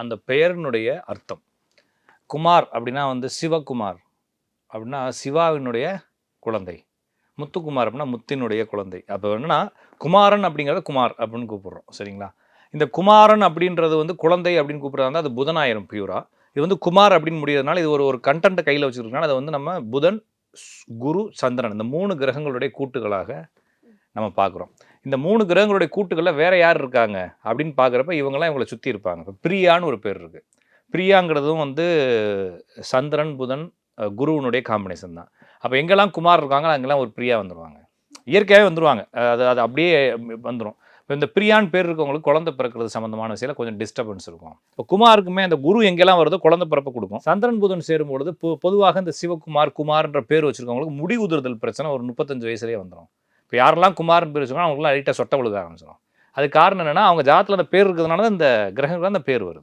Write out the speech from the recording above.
அந்த பெயரினுடைய அர்த்தம். குமார் அப்படின்னா வந்து சிவகுமார். அப்படின்னா சிவாவினுடைய குழந்தை. முத்துக்குமார் அப்படின்னா முத்தினுடைய குழந்தை. அப்போ என்னன்னா குமாரன் அப்படிங்கிறத குமார் அப்படின்னு கூப்பிடுறோம். சரிங்களா? இந்த குமாரன் அப்படின்றது வந்து குழந்தை அப்படின்னு கூப்பிட்றதா இருந்தால் அது புதனாயிரம் பியூரா இது வந்து குமார் அப்படின்னு முடியறதுனால இது ஒரு ஒரு கண்டென்ட்டை கையில் வச்சுருக்கனால அதை வந்து நம்ம புதன் குரு சந்திரன் இந்த மூணு கிரகங்களுடைய கூட்டுகளாக நம்ம பார்க்குறோம். இந்த மூணு கிரகங்களுடைய கூட்டுகளில் வேற யார் இருக்காங்க அப்படின்னு பார்க்குறப்ப இவங்கெல்லாம் இவங்களை சுற்றி இருப்பாங்க. இப்போ பிரியான்னு ஒரு பேர் இருக்குது பிரியாங்கிறதும் வந்து சந்திரன் புதன் குருவனுடைய குருவினுடைய காம்பினேஷன் தான். அப்போ எங்கெல்லாம் குமார் இருக்காங்களோ அங்கெல்லாம் ஒரு பிரியா வந்துடுவாங்க இயற்கையாகவே வந்துடுவாங்க அது அது அப்படியே வந்துடும் இப்போ இந்த பிரியான் பேர் இருக்கவங்களுக்கு குழந்தை பிறக்கிறது சம்மந்தமான விஷயம் கொஞ்சம் டிஸ்டர்பன்ஸ் இருக்கும். இப்போ குமாருக்குமே அந்த குரு எங்கெல்லாம் வருதோ குழந்தை பிறப்பு கொடுக்கும். சந்திரன் புதன் சேரும் பொழுது பொதுவாக இந்த சிவகுமார் குமார்ன்ற பேர் வச்சுருக்கவங்களுக்கு முடி உதிர்தல் பிரச்சனை ஒரு முப்பத்தஞ்சு வயசுலேயே வந்துடும் இப்போ யாரெல்லாம் குமார்னு பேர் வச்சுக்கோங்க அவங்களுக்குலாம் லைட்டாக சொட்டை விழுக ஆரம்பிச்சிடும் அது காரணம் என்னென்னா அவங்க ஜாதத்தில் அந்த பேர் இருக்கிறதுனால தான் இந்த கிரகங்கள் அந்த பேர் வருது.